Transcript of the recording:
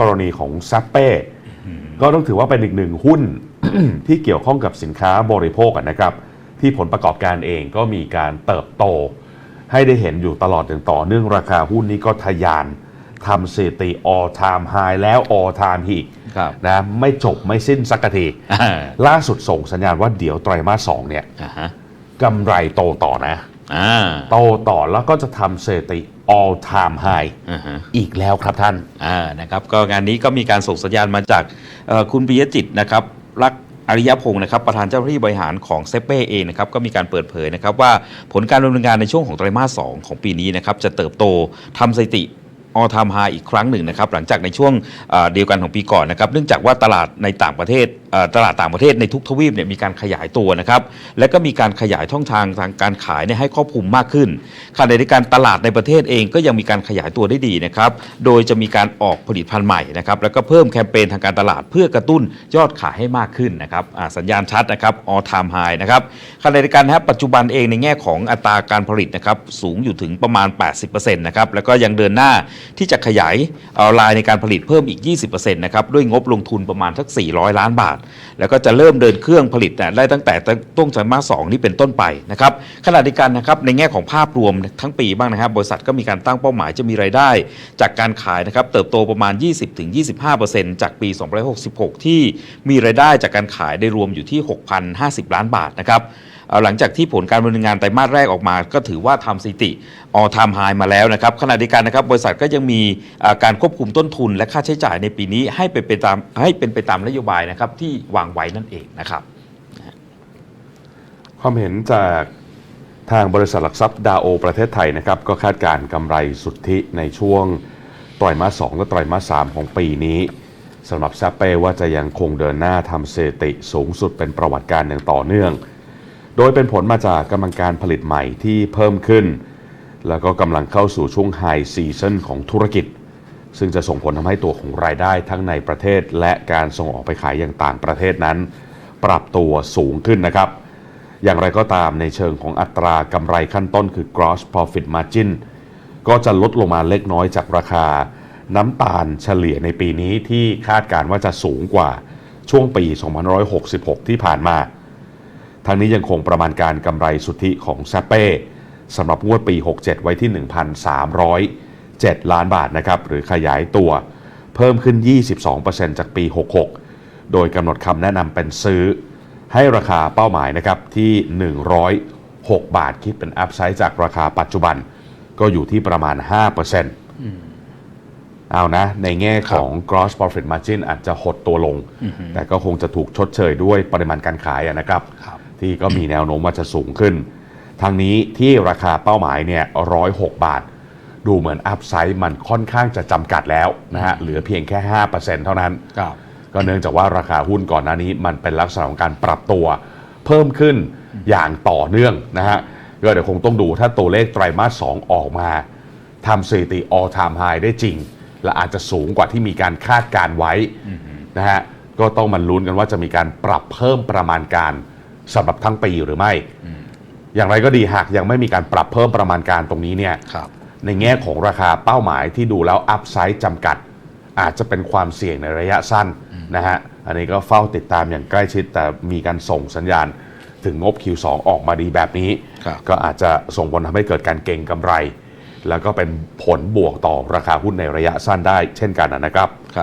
กรณีของซัปเป้ก็ต้องถือว่าเป็นอีกหนึ่งหุ้น ที่เกี่ยวข้องกับสินค้าบริโภคอะนะครับ ที่ผลประกอบการเองก็มีการเติบโต ให้ได้เห็นอยู่ตลอดอย่างต่อเนื่องราคาหุ้นนี้ก็ทะยานทำสถิติ all time high แล้ว all time peak ครับนะไม่จบไม่สิ้นสักทีอ่าล่าสุดส่งสัญญาณว่าเดี๋ยวไตรมาสสองเนี่ยอ่าฮะกำไรโตต่อนะอ่าโตต่อแล้วก็จะทำสถิติ all time high อ่าฮะอีกแล้วครับท่านอ่านะครับก็งานนี้ก็มีการส่งสัญญาณมาจากเอ่อคุณปิยจิตนะครับรักอริยพงศ์นะครับประธานเจ้าหน้าที่บริหารของเซเป้เองนะครับก็มีการเปิดเผยนะครับว่าผลการดำเนินงานในช่วงของไตรมาส 2 ของปีนี้นะครับจะเติบโตทำสถิติออทามไฮอีกครั้งหนึ่งนะครับหลังจากในช่วงเอ่อเดียวกันของปีก่อนนะครับเนื่องจากว่าตลาดในต่างประเทศเอ่อ ตลาดต่างประเทศในทุกทวีปเนี่ยมีการขยายตัวนะครับ และก็มีการขยายช่องทางทางการขายเนี่ยให้ครอบคลุมมากขึ้นขณะเดียวกันตลาดในประเทศเองก็ยังมีการขยายตัวได้ดีนะครับ โดยจะมีการออกผลิตภัณฑ์ใหม่นะครับ แล้วก็เพิ่มแคมเปญทางการตลาดเพื่อกระตุ้นยอดขายให้มากขึ้นนะครับสัญญาณชัดนะครับ all time high นะครับขณะเดียวกันนะครับปัจจุบันเองในแง่ของอัตราการผลิตนะครับสูงอยู่ถึงประมาณ 80%นะครับ แล้วก็ยังเดินหน้าที่จะขยายเอ่อลายในการผลิตเพิ่มอีก 20%นะครับ ด้วยงบลงทุนประมาณสัก 400 ล้านบาทแล้วก็จะเริ่มเดินเครื่องผลิตได้ตั้งแต่ต้นไตรมาสสองนี่เป็นต้นไปนะครับขณะเดียวกันนะครับในแง่ของภาพรวมทั้งปีบ้างนะครับ บริษัทก็มีการตั้งเป้าหมายจะมีรายได้ จากการขายนะครับเติบโตประมาณ 20-25%จากปี 2566 ที่มีรายได้จากการขายได้รวมอยู่ที่ 6,050 ล้านบาทนะครับ หลังจากที่ผลการดำเนินงานไตรมาสแรกออกมา ก็ถือว่าทำสถิติ all time high มาแล้วนะครับขณะเดียวกันนะครับบริษัทก็ยังมีการควบคุมต้นทุนและค่าใช้จ่ายในปีนี้ให้เป็นไปตามให้เป็นไปตามนโยบายนะครับที่วางไว้นั่นเองนะครับ ความเห็นจากทางบริษัทหลักทรัพย์ดาโอประเทศไทยนะครับ ก็คาดการกำไรสุทธิในช่วงไตรมาส2และไตรมาส3ของปีนี้สำหรับแซปเป้ว่าจะยังคงเดินหน้าทำสถิติสูงสุดเป็นประวัติการอย่างต่อเนื่อง โดยเป็นผลมาจากกำลังการผลิตใหม่ที่เพิ่มขึ้น แล้วก็กำลังเข้าสู่ช่วงไฮซีซันของธุรกิจ ซึ่งจะส่งผลทำให้ตัวของรายได้ทั้งในประเทศ และการส่งออกไปขายอย่างต่างประเทศนั้น ปรับตัวสูงขึ้นนะครับ อย่างไรก็ตามในเชิงของอัตรากำไรขั้นต้นคือ gross profit margin ก็จะลดลงมาเล็กน้อยจากราคา น้ำตาลเฉลี่ยในปีนี้ที่คาดการณ์ว่าจะสูงกว่าช่วงปี 2566 ที่ผ่านมา ทางนี้ยังคงประมาณการกำไรสุทธิของแซเป้สำหรับงวดปี 67 ไว้ที่ 1,307 ล้านบาทนะครับหรือขยายตัวเพิ่มขึ้น 22%จากปี 66 โดยกำหนดคำแนะนำเป็นซื้อ ให้ราคาเป้าหมายนะครับที่ 106 บาทคิดเป็นอัพไซด์จากราคาปัจจุบันก็อยู่ที่ประมาณ 5%เอานะ ในแง่ของ gross profit margin อาจจะหดตัวลง แต่ก็คงจะถูกชดเชยด้วยปริมาณการขายอะนะครับครับ ที่ก็มีแนวโน้มว่าจะสูงขึ้น ทางนี้ที่ราคาเป้าหมายเนี่ย106บาท ดูเหมือนอัพไซด์มันค่อนข้างจะจำกัดแล้วนะฮะเหลือเพียงแค่ 5%เท่านั้นครับก็เนื่องจากว่าราคาหุ้นก่อนหน้านี้มันเป็นลักษณะของการปรับตัวเพิ่มขึ้นอย่างต่อเนื่องนะฮะก็เดี๋ยวคงต้องดูถ้าตัวเลขไตรมาส 2 ออกมาทำสถิติ all time high ได้จริง และอาจจะสูงกว่าที่มีการคาดการไว้นะฮะก็ต้องมาลุ้นกันว่าจะมีการปรับเพิ่มประมาณการ สำหรับทั้งปีหรือไม่ อย่างไรก็ดีหากยังไม่มีการปรับเพิ่มประมาณการตรงนี้เนี่ยครับในแง่ของราคาเป้าหมายที่ดูแล้วอัพไซด์จำกัด อาจจะเป็นความเสี่ยงในระยะสั้นนะฮะอันนี้ก็เฝ้าติดตามอย่างใกล้ชิด แต่มีการส่งสัญญาณถึงงบ Q2 ออกมาดีแบบนี้ครับก็อาจจะส่งผลทำให้เกิดการเก็งกำไร แล้วก็เป็นผลบวกต่อราคาหุ้นในระยะสั้นได้เช่นกันนะครับครับ